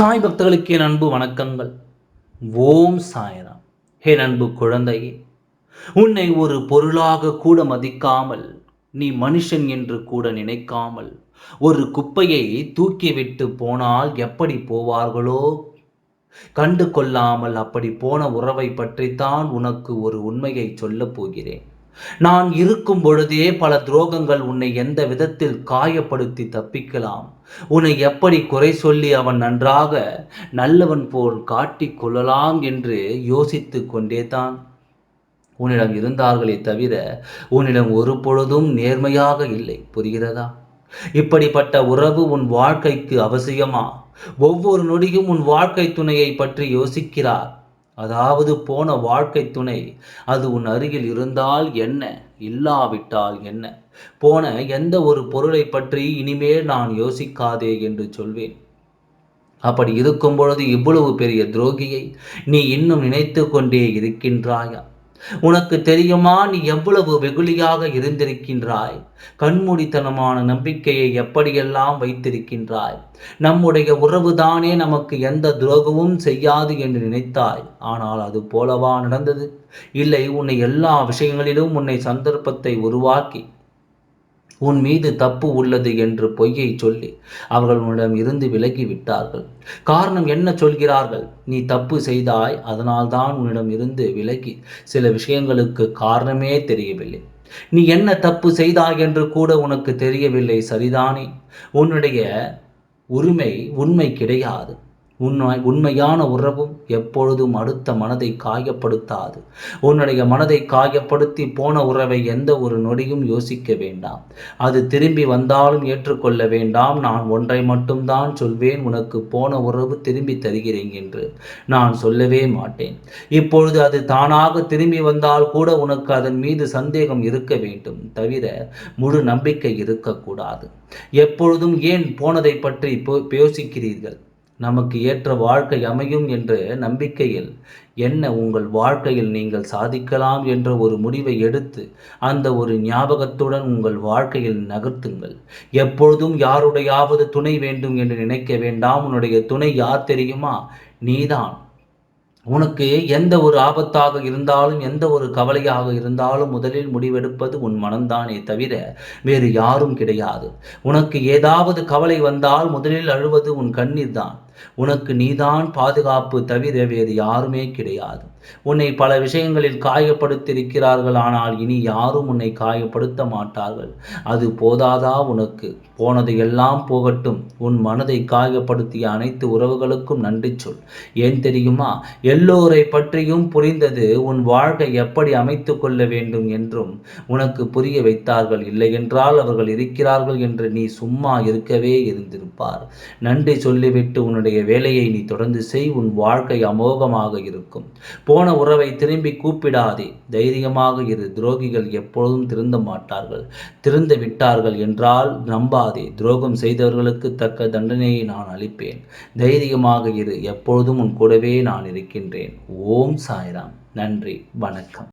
சாய் பக்தர்களுக்கு என் அன்பு வணக்கங்கள். ஓம் சாய்ராம். என் அன்பு குழந்தையே உன்னை ஒரு பொருளாக கூட மதிக்காமல் நீ மனுஷன் என்று கூட நினைக்காமல் ஒரு குப்பையை தூக்கிவிட்டு போனால் எப்படி போவார்களோ? கண்டு கொள்ளாமல் அப்படி போன உறவை பற்றித்தான் உனக்கு ஒரு உண்மையை சொல்லப் போகிறேன். நான் இருக்கும் பொழுதே பல துரோகங்கள் உன்னை எந்த விதத்தில் காயப்படுத்தி தப்பிக்கலாம். உன்னை எப்படி குறை சொல்லி அவன் நன்றாக நல்லவன் போல் காட்டிக் கொள்ளலாம் என்று யோசித்து கொண்டே தான் உன்னிடம் இருந்தார்களே தவிர உன்னிடம் ஒரு பொழுதும் நேர்மையாக இல்லை புரிகிறதா? இப்படிப்பட்ட உறவு உன் வாழ்க்கைக்கு அவசியமா? ஒவ்வொரு நொடியும் உன் வாழ்க்கை துணையை பற்றி யோசிக்கிறார். அதாவது போன வாழ்க்கை துணை அது உன் அருகில் இருந்தால் என்ன? இல்லாவிட்டால் என்ன? போன எந்த ஒரு பொருளை பற்றி இனிமேல் நான் யோசிக்காதே என்று சொல்வேன். அப்படி இருக்கும் பொழுது இவ்வளவு பெரிய துரோகியை நீ இன்னும் நினைத்து கொண்டே இருக்கின்றாயா? உனக்கு தெரியுமா நீ எவ்வளவு வெகுளியாக இருந்திருக்கின்றாய்? கண்மூடித்தனமான நம்பிக்கையை எப்படியெல்லாம் வைத்திருக்கின்றாய்? நம்முடைய உறவுதானே நமக்கு எந்த துரோகமும் செய்யாது என்று நினைத்தாய். ஆனால் அது போலவா நடந்தது? இல்லை உன்னை எல்லா விஷயங்களிலும் உன்னை சந்தர்ப்பத்தை உருவாக்கி உன் மீது தப்பு உள்ளது என்று பொய்யை சொல்லி அவர்கள் உன்னிடம் இருந்து விலகி விட்டார்கள் காரணம் என்ன சொல்கிறார்கள்? நீ தப்பு செய்தாய் அதனால்தான் உன்னிடம் இருந்து விலகி சில விஷயங்களுக்கு காரணமே தெரியவில்லை. நீ என்ன தப்பு செய்தாய் என்று கூட உனக்கு தெரியவில்லை சரிதானே? உன்னுடைய உரிமை உண்மை கிடையாது. உண்மை உண்மையான உறவும் எப்பொழுதும் அடுத்த மனதை காயப்படுத்தாது. உன்னுடைய மனதை காயப்படுத்தி போன உறவை எந்த ஒரு நொடியும் யோசிக்க வேண்டாம். அது திரும்பி வந்தாலும் ஏற்றுக்கொள்ள வேண்டாம். நான் ஒன்றை மட்டும்தான் சொல்வேன். உனக்கு போன உறவு திரும்பி தருகிறேன் என்று நான் சொல்லவே மாட்டேன். இப்பொழுது அது தானாக திரும்பி வந்தால் கூட உனக்கு அதன் மீது சந்தேகம் இருக்க வேண்டும். தவிர முழு நம்பிக்கை இருக்கக்கூடாது. எப்பொழுதும் ஏன் போனதை பற்றி யோசிக்கிறீர்கள்? நமக்கு ஏற்ற வாழ்க்கை அமையும் என்ற நம்பிக்கையில் என்ன உங்கள் வாழ்க்கையில் நீங்கள் சாதிக்கலாம் என்ற ஒரு முடிவை எடுத்து அந்த ஒரு ஞாபகத்துடன் உங்கள் வாழ்க்கையில் நகர்த்துங்கள். எப்பொழுதும் யாருடையாவது துணை வேண்டும் என்று நினைக்க வேண்டாம். உன்னுடைய துணை யார் தெரியுமா? நீதான். உனக்கு எந்த ஒரு ஆபத்தாக இருந்தாலும் எந்த ஒரு கவலையாக இருந்தாலும் முதலில் முடிவெடுப்பது உன் மனம்தானே தவிர வேறு யாரும் கிடையாது. உனக்கு ஏதாவது கவலை வந்தால் முதலில் அழுவது உன் கண்ணீர் தான் உனக்கு நீதான் பாதுகாப்பு தவிர வேறு யாருமே கிடையாது. உன்னை பல விஷயங்களில் காயப்படுத்தியிருக்கிறார்கள் ஆனால் இனி யாரும் உன்னை காயப்படுத்த மாட்டார்கள். அது போதாதா உனக்கு? போனது எல்லாம் போகட்டும். உன் மனதை காயப்படுத்திய அனைத்து உறவுகளுக்கும் நன்றி சொல். ஏன் தெரியுமா? எல்லோரை பற்றியும் புரிந்தது உன் வாழ்க்கை எப்படி அமைத்து கொள்ள வேண்டும் என்றும் உனக்கு புரிய வைத்தார்கள். இல்லை என்றால் அவர்கள் இருக்கிறார்கள் என்று நீ சும்மா இருக்கவே இருந்திருப்பார். நன்றி சொல்லிவிட்டு உன்னுடைய உன்னுடைய வேலையை நீ தொடர்ந்து செய் உன் வாழ்க்கை அமோகமாக இருக்கும். போன உறவை திரும்பி கூப்பிடாதே. தைரியமாக இரு. துரோகிகள் எப்பொழுதும் திருந்த மாட்டார்கள். திருந்த விட்டார்கள் என்றால் நம்பாதே. துரோகம் செய்தவர்களுக்கு தக்க தண்டனையை நான் அளிப்பேன். தைரியமாக இரு. எப்பொழுதும் உன் கூடவே நான் இருக்கின்றேன். ஓம் சாய்ராம். நன்றி. வணக்கம்.